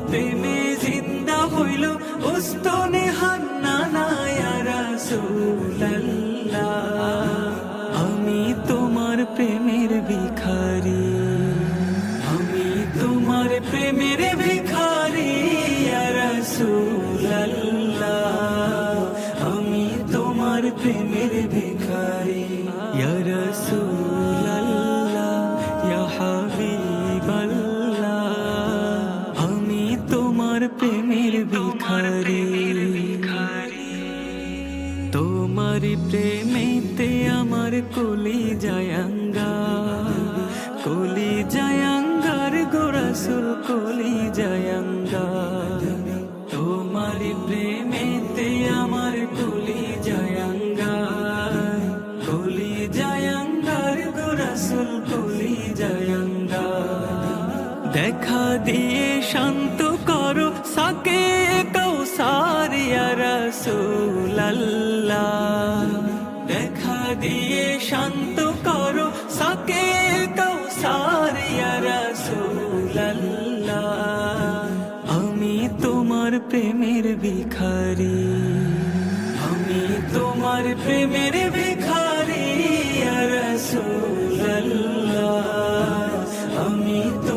প্রেমে জিন্দা হইল উস্তনে হান্না প্রেমেতে আমার কলি জায়াঙ্গা কলি জায়াঙ্গার গোরাসুল কলি জায়াঙ্গা তোমার প্রেমেতে আমার কলি জায়াঙ্গা কলি জায়াঙ্গার গোরাসুল কলি জায়াঙ্গা দেখা দিয়ে শান্ত করো, সাকে কৌসারিয়া দেখা দিয়ে শান্ত করো, সাকে রসুল্লাহ আমি তোমার প্রেমের ভিখারি, আমি তোমার প্রেমের ভিখারি রসুল্লাহ আমি তোমার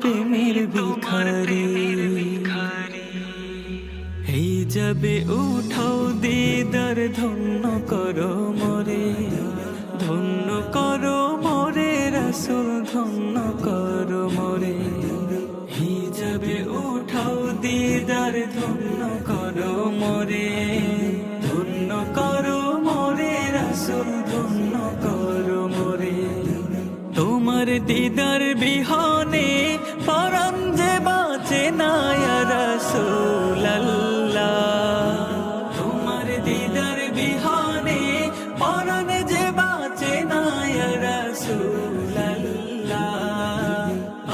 প্রেমের ভিখারি। এই যাবে উঠাও দিদার, ধন্য করো মরে। ধন্য করো মরে, রাসূল ধন্য করো মরে। হিজাবে উঠাও দিদার, ধন্য করো মরে। দিদার বিহনে, পরম যে বাঁচে না রসুল্লাহ তোমার দিদার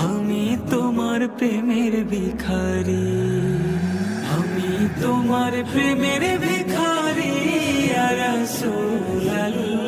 আমি তোমার প্রেমের ভিখারি, আমি তোমার প্রেমের ভিখারি রসুল্লাহ